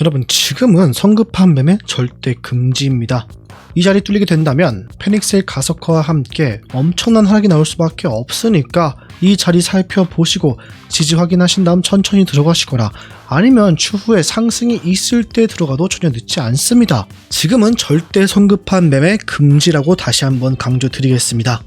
여러분 지금은 성급한 매매 절대 금지입니다. 이 자리 뚫리게 된다면 페닉스의 가속화와 함께 엄청난 하락이 나올 수밖에 없으니까 이 자리 살펴보시고 지지 확인하신 다음 천천히 들어가시거나 아니면 추후에 상승이 있을 때 들어가도 전혀 늦지 않습니다. 지금은 절대 성급한 매매 금지라고 다시 한번 강조드리겠습니다.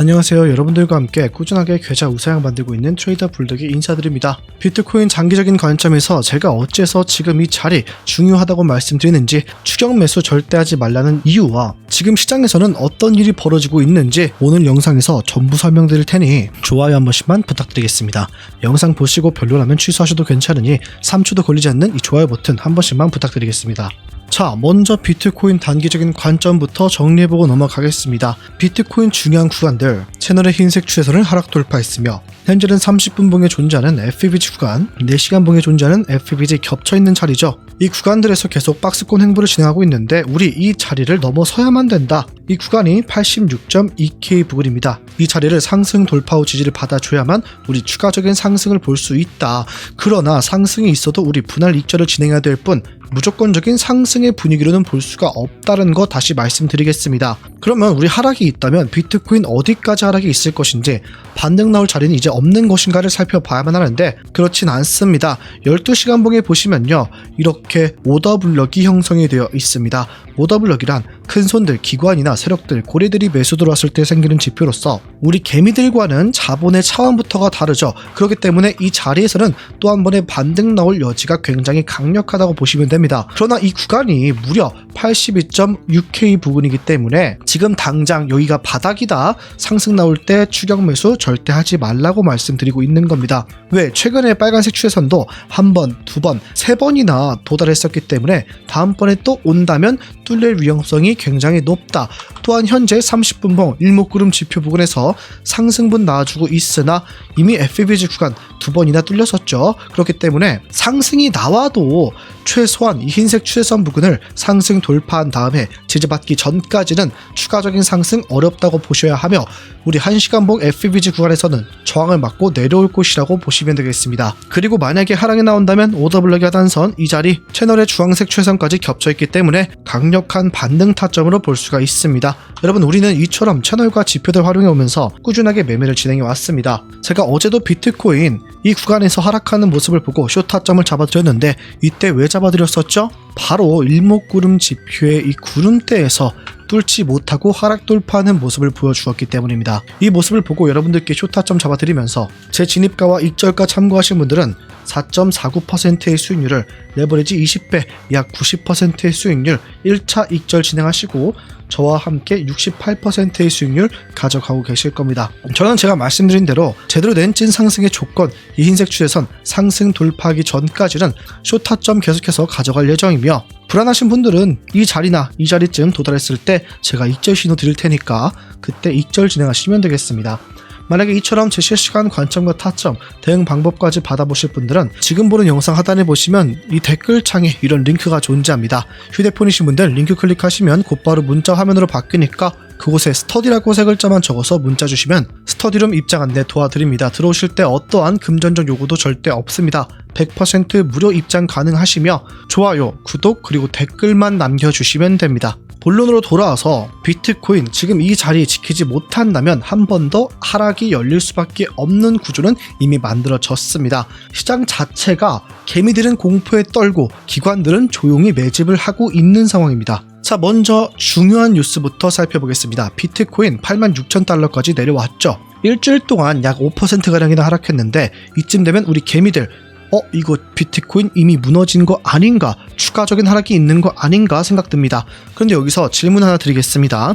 안녕하세요. 여러분들과 함께 꾸준하게 계좌 우상향 만들고 있는 트레이더 불덕이 인사드립니다. 비트코인 장기적인 관점에서 제가 어째서 지금 이 자리 중요하다고 말씀드리는지 추격 매수 절대 하지 말라는 이유와 지금 시장에서는 어떤 일이 벌어지고 있는지 오늘 영상에서 전부 설명드릴 테니 좋아요 한 번씩만 부탁드리겠습니다. 영상 보시고 별로라면 취소하셔도 괜찮으니 3초도 걸리지 않는 이 좋아요 버튼 한 번씩만 부탁드리겠습니다. 자, 먼저 비트코인 단기적인 관점부터 정리해보고 넘어가겠습니다. 비트코인 중요한 구간들, 채널의 흰색 추세선을 하락 돌파했으며, 현재는 30분 봉에 존재하는 FBG 구간, 4시간 봉에 존재하는 FBG 겹쳐있는 자리죠. 이 구간들에서 계속 박스권 행보를 진행하고 있는데, 우리 이 자리를 넘어서야만 된다. 이 구간이 86.2K 부근입니다. 이 자리를 상승 돌파 후 지지를 받아줘야만 우리 추가적인 상승을 볼 수 있다. 그러나 상승이 있어도 우리 분할 익절을 진행해야 될 뿐, 무조건적인 상승의 분위기로는 볼 수가 없다는 거 다시 말씀드리겠습니다. 그러면 우리 하락이 있다면 비트코인 어디까지 하락이 있을 것인지 반등 나올 자리는 이제 없는 것인가를 살펴봐야만 하는데 그렇진 않습니다. 12시간 봉에 보시면요. 이렇게 오더 블럭이 형성이 되어 있습니다. 오더 블럭이란 큰 손들, 기관이나 세력들, 고래들이 매수 들어왔을 때 생기는 지표로서 우리 개미들과는 자본의 차원부터가 다르죠. 그렇기 때문에 이 자리에서는 또 한 번의 반등 나올 여지가 굉장히 강력하다고 보시면 됩니다. 그러나 이 구간이 무려 82.6K 부근이기 때문에 지금 당장 여기가 바닥이다 상승 나올 때 추격 매수 절대 하지 말라고 말씀드리고 있는 겁니다. 왜? 최근에 빨간색 추세선도 한 번, 두 번, 세 번이나 도달했었기 때문에 다음번에 또 온다면 뚫릴 위험성이 굉장히 높다. 또한 현재 30분봉 일목구름 지표 부근에서 상승분 나와주고 있으나 이미 FBG 구간 두 번이나 뚫렸었죠. 그렇기 때문에 상승이 나와도 최소한 이 흰색 추세선 부근을 상승 돌파한 다음에 지지받기 전까지는 추가적인 상승 어렵다고 보셔야 하며 우리 1시간봉 FBG 구간에서는 저항을 맞고 내려올 곳이라고 보시면 되겠습니다. 그리고 만약에 하락이 나온다면 오더블럭이 하단선 이 자리 채널의 주황색 추세선까지 겹쳐있기 때문에 강력 한 반등 타점으로 볼 수가 있습니다. 여러분 우리는 이처럼 채널과 지표들 활용해 오면서 꾸준하게 매매를 진행해 왔습니다. 제가 어제도 비트코인 이 구간에서 하락하는 모습을 보고 쇼 타점을 잡아드렸는데 이때 왜 잡아드렸었죠? 바로 일목구름 지표의 이 구름대에서 뚫지 못하고 하락 돌파하는 모습을 보여주었기 때문입니다. 이 모습을 보고 여러분들께 쇼타점 잡아드리면서 제 진입가와 익절가 참고하신 분들은 4.49%의 수익률을 레버리지 20배 약 90%의 수익률 1차 익절 진행하시고 저와 함께 68%의 수익률 가져가고 계실 겁니다. 저는 제가 말씀드린 대로 제대로 낸 찐 상승의 조건 이 흰색 추세선 상승 돌파하기 전까지는 쇼타점 계속해서 가져갈 예정이며 불안하신 분들은 이 자리나 이 자리쯤 도달했을 때 제가 익절 신호 드릴 테니까 그때 익절 진행하시면 되겠습니다. 만약에 이처럼 제 실시간 관점과 타점, 대응 방법까지 받아보실 분들은 지금 보는 영상 하단에 보시면 이 댓글창에 이런 링크가 존재합니다. 휴대폰이신 분들 링크 클릭하시면 곧바로 문자 화면으로 바뀌니까 그곳에 스터디라고 세 글자만 적어서 문자 주시면 스터디룸 입장 안내 도와드립니다. 들어오실 때 어떠한 금전적 요구도 절대 없습니다. 100% 무료 입장 가능하시며 좋아요, 구독 그리고 댓글만 남겨주시면 됩니다. 본론으로 돌아와서 비트코인 지금 이 자리 지키지 못한다면 한 번 더 하락이 열릴 수밖에 없는 구조는 이미 만들어졌습니다. 시장 자체가 개미들은 공포에 떨고 기관들은 조용히 매집을 하고 있는 상황입니다. 자, 먼저 중요한 뉴스부터 살펴보겠습니다. 비트코인 86,000달러까지 내려왔죠. 일주일 동안 약 5%가량이나 하락했는데 이쯤 되면 우리 개미들 어, 이거 비트코인 이미 무너진 거 아닌가? 추가적인 하락이 있는 거 아닌가 생각됩니다. 그런데 여기서 질문 하나 드리겠습니다.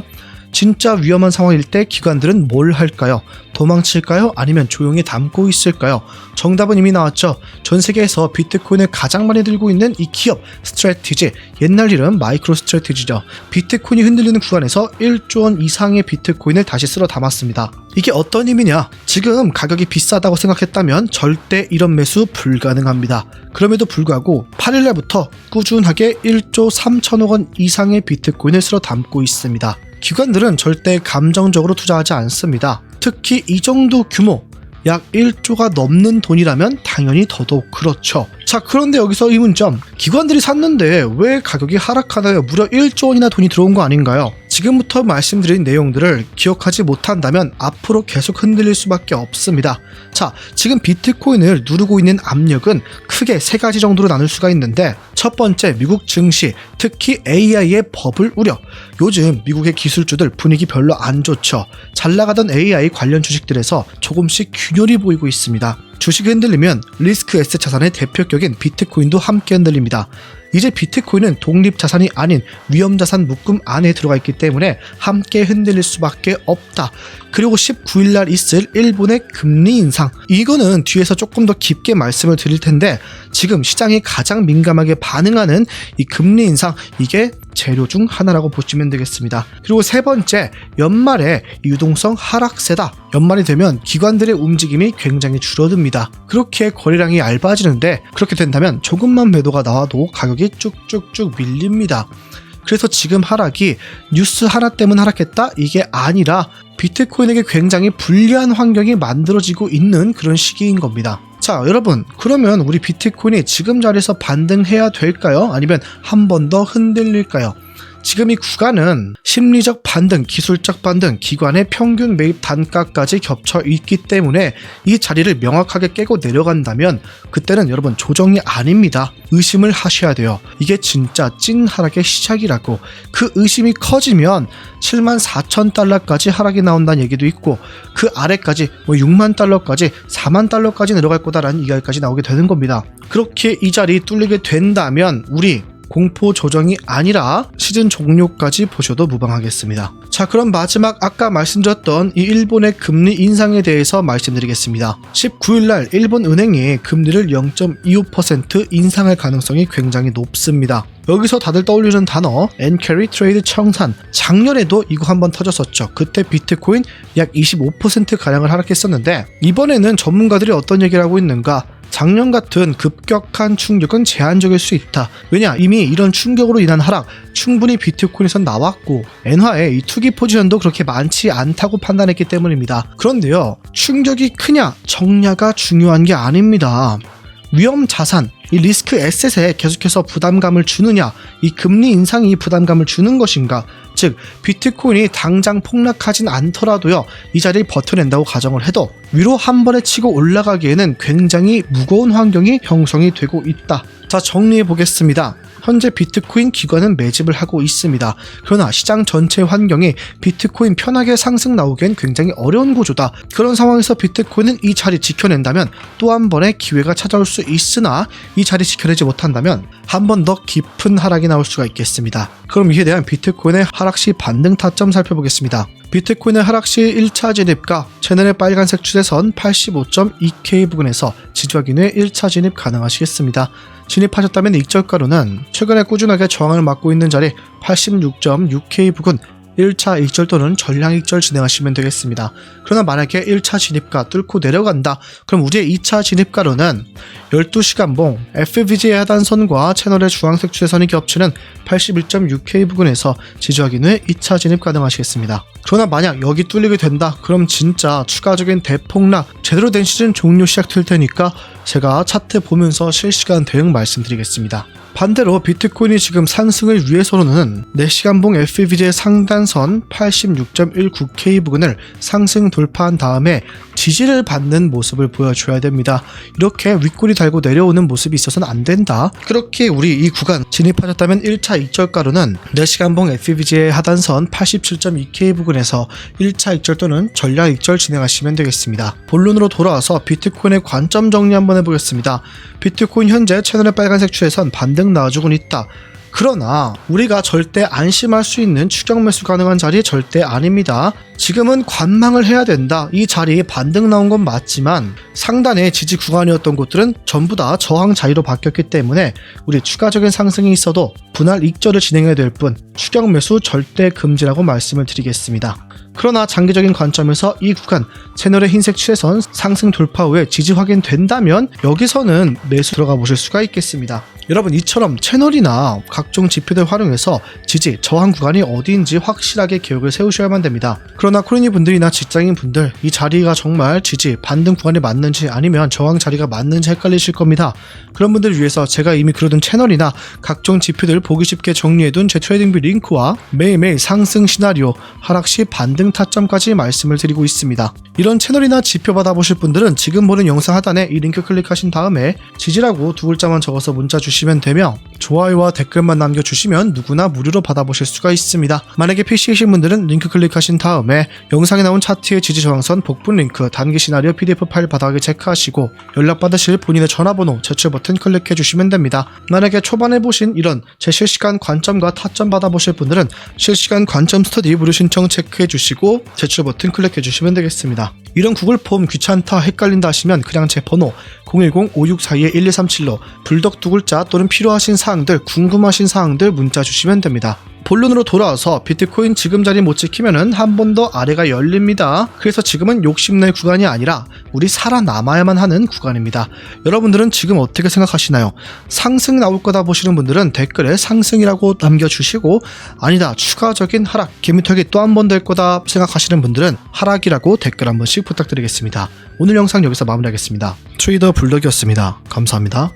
진짜 위험한 상황일 때 기관들은 뭘 할까요? 도망칠까요? 아니면 조용히 담고 있을까요? 정답은 이미 나왔죠. 전 세계에서 비트코인을 가장 많이 들고 있는 이 기업 스트래티지, 옛날 이름 마이크로 스트래티지죠. 비트코인이 흔들리는 구간에서 1조 원 이상의 비트코인을 다시 쓸어 담았습니다. 이게 어떤 의미냐? 지금 가격이 비싸다고 생각했다면 절대 이런 매수 불가능합니다. 그럼에도 불구하고 8일날부터 꾸준하게 1조 3천억 원 이상의 비트코인을 쓸어 담고 있습니다. 기관들은 절대 감정적으로 투자하지 않습니다. 특히 이 정도 규모, 약 1조가 넘는 돈이라면 당연히 더더욱 그렇죠. 자, 그런데 여기서 의문점. 기관들이 샀는데 왜 가격이 하락하나요? 무려 1조 원이나 돈이 들어온 거 아닌가요? 지금부터 말씀드린 내용들을 기억하지 못한다면 앞으로 계속 흔들릴 수밖에 없습니다. 자, 지금 비트코인을 누르고 있는 압력은 크게 세 가지 정도로 나눌 수가 있는데 첫 번째 미국 증시, 특히 AI의 버블 우려. 요즘 미국의 기술주들 분위기 별로 안 좋죠. 잘 나가던 AI 관련 주식들에서 조금씩 균열이 보이고 있습니다. 주식이 흔들리면 리스크 에셋 자산의 대표격인 비트코인도 함께 흔들립니다. 이제 비트코인은 독립 자산이 아닌 위험 자산 묶음 안에 들어가 있기 때문에 함께 흔들릴 수밖에 없다. 그리고 19일 날 있을 일본의 금리 인상. 이거는 뒤에서 조금 더 깊게 말씀을 드릴 텐데 지금 시장이 가장 민감하게 반응하는 이 금리 인상 이게 재료 중 하나라고 보시면 되겠습니다. 그리고 세 번째, 연말에 유동성 하락세다. 연말이 되면 기관들의 움직임이 굉장히 줄어듭니다. 그렇게 거래량이 얇아지는데 그렇게 된다면 조금만 매도가 나와도 가격이 쭉쭉쭉 밀립니다. 그래서 지금 하락이 뉴스 하나 때문 하락했다? 이게 아니라 비트코인에게 굉장히 불리한 환경이 만들어지고 있는 그런 시기인 겁니다. 자, 여러분, 그러면 우리 비트코인이 지금 자리에서 반등해야 될까요? 아니면 한 번 더 흔들릴까요? 지금 이 구간은 심리적 반등, 기술적 반등, 기관의 평균 매입 단가까지 겹쳐 있기 때문에 이 자리를 명확하게 깨고 내려간다면 그때는 여러분 조정이 아닙니다. 의심을 하셔야 돼요. 이게 진짜 찐 하락의 시작이라고. 그 의심이 커지면 7만 4천 달러까지 하락이 나온다는 얘기도 있고 그 아래까지 뭐 6만 달러까지 4만 달러까지 내려갈 거다라는 이야기까지 나오게 되는 겁니다. 그렇게 이 자리 뚫리게 된다면 우리 공포 조정이 아니라 시즌 종료까지 보셔도 무방하겠습니다. 자, 그럼 마지막 아까 말씀드렸던 이 일본의 금리 인상에 대해서 말씀드리겠습니다. 19일날 일본 은행이 금리를 0.25% 인상할 가능성이 굉장히 높습니다. 여기서 다들 떠올리는 단어 엔캐리 트레이드 청산 작년에도 이거 한번 터졌었죠 그때 비트코인 약 25% 가량을 하락했었는데 이번에는 전문가들이 어떤 얘기를 하고 있는가 작년 같은 급격한 충격은 제한적일 수 있다. 왜냐 이미 이런 충격으로 인한 하락 충분히 비트코인에선 나왔고 엔화의 이 투기 포지션도 그렇게 많지 않다고 판단했기 때문입니다. 그런데요 충격이 크냐 정냐가 중요한 게 아닙니다. 위험 자산, 이 리스크 에셋에 계속해서 부담감을 주느냐, 이 금리 인상이 부담감을 주는 것인가, 즉 비트코인이 당장 폭락하진 않더라도요 이 자리를 버텨낸다고 가정을 해도 위로 한 번에 치고 올라가기에는 굉장히 무거운 환경이 형성이 되고 있다. 자 정리해 보겠습니다. 현재 비트코인 기관은 매집을 하고 있습니다. 그러나 시장 전체 환경이 비트코인 편하게 상승 나오기엔 굉장히 어려운 구조다. 그런 상황에서 비트코인은 이 자리 지켜낸다면 또 한 번의 기회가 찾아올 수 있으나 이 자리 지켜내지 못한다면 한 번 더 깊은 하락이 나올 수가 있겠습니다. 그럼 이에 대한 비트코인의 하락 시 반등 타점 살펴보겠습니다. 비트코인의 하락 시 1차 진입가 채널의 빨간색 추세선 85.2K 부근에서 지지 확인 후에 1차 진입 가능하시겠습니다. 진입하셨다면 익절가로는 최근에 꾸준하게 저항을 막고 있는 자리 86.6K 부근 1차 익절 또는 전량 익절 진행하시면 되겠습니다. 그러나 만약에 1차 진입가 뚫고 내려간다. 그럼 우리의 2차 진입가로는 12시간봉 FVG의 하단선과 채널의 주황색 추세선이 겹치는 81.6K 부근에서 지지 확인 후에 2차 진입 가능하시겠습니다. 그러나 만약 여기 뚫리게 된다. 그럼 진짜 추가적인 대폭락 제대로 된 시즌 종료 시작될 테니까 제가 차트 보면서 실시간 대응 말씀드리겠습니다. 반대로 비트코인이 지금 상승을 위해서는 4시간봉 FVG의 상단 선 86.19K 부근을 상승 돌파한 다음에 지지를 받는 모습을 보여줘야 됩니다. 이렇게 윗골이 달고 내려오는 모습이 있어서는 안 된다. 그렇게 우리 이 구간 진입하셨다면 1차 익절가로는 4시간봉 FVG의 하단선 87.2K 부근에서 1차 익절 또는 전략 익절 진행하시면 되겠습니다. 본론으로 돌아와서 비트코인의 관점 정리 한번 해보겠습니다. 비트코인 현재 채널의 빨간색 추세선 반등 나와주곤 있다. 그러나 우리가 절대 안심할 수 있는 추격 매수 가능한 자리 절대 아닙니다. 지금은 관망을 해야 된다. 이 자리에 반등 나온 건 맞지만 상단의 지지 구간이었던 곳들은 전부 다 저항 자리로 바뀌었기 때문에 우리 추가적인 상승이 있어도 분할 익절을 진행해야 될 뿐 추격 매수 절대 금지라고 말씀을 드리겠습니다. 그러나 장기적인 관점에서 이 구간 채널의 흰색 추세선 상승 돌파 후에 지지 확인된다면 여기서는 매수 들어가 보실 수가 있겠습니다. 여러분 이처럼 채널이나 각종 지표들 활용해서 지지, 저항 구간이 어디인지 확실하게 기억을 세우셔야만 됩니다. 그러나 코리니 분들이나 직장인 분들 이 자리가 정말 지지, 반등 구간에 맞는지 아니면 저항 자리가 맞는지 헷갈리실 겁니다. 그런 분들을 위해서 제가 이미 그려둔 채널이나 각종 지표들 보기 쉽게 정리해둔 제 트레이딩뷰 링크와 매일매일 상승 시나리오, 하락 시 반등 타점까지 말씀을 드리고 있습니다. 이런 채널이나 지표 받아보실 분들은 지금 보는 영상 하단에 이 링크 클릭하신 다음에 지지라고 두 글자만 적어서 문자 주시면 되며 좋아요와 댓글만 남겨주시면 누구나 무료로 받아보실 수가 있습니다. 만약에 PC이신 분들은 링크 클릭하신 다음에 영상에 나온 차트의 지지 저항선 복분 링크 단기 시나리오 PDF 파일 바닥에 체크하시고 연락받으실 본인의 전화번호 제출 버튼 클릭해 주시면 됩니다. 만약에 초반에 보신 이런 제 실시간 관점과 타점 받아보실 분들은 실시간 관점 스터디 무료 신청 체크해 주시고 제출 버튼 클릭해 주시면 되겠습니다. 이런 구글 폼 귀찮다 헷갈린다 하시면 그냥 제 번호 010-5642-1237로 불덕 두 글자 또는 필요하신 사항들 궁금하신 사항들 문자 주시면 됩니다. 본론으로 돌아와서 비트코인 지금 자리 못 지키면은 한 번 더 아래가 열립니다. 그래서 지금은 욕심낼 구간이 아니라 우리 살아남아야만 하는 구간입니다. 여러분들은 지금 어떻게 생각하시나요? 상승 나올 거다 보시는 분들은 댓글에 상승이라고 남겨주시고 아니다 추가적인 하락 개미턱이 또한 번 될 거다 생각하시는 분들은 하락이라고 댓글 한 번씩 부탁드리겠습니다. 오늘 영상 여기서 마무리하겠습니다. 트레이더 불덕이었습니다. 감사합니다.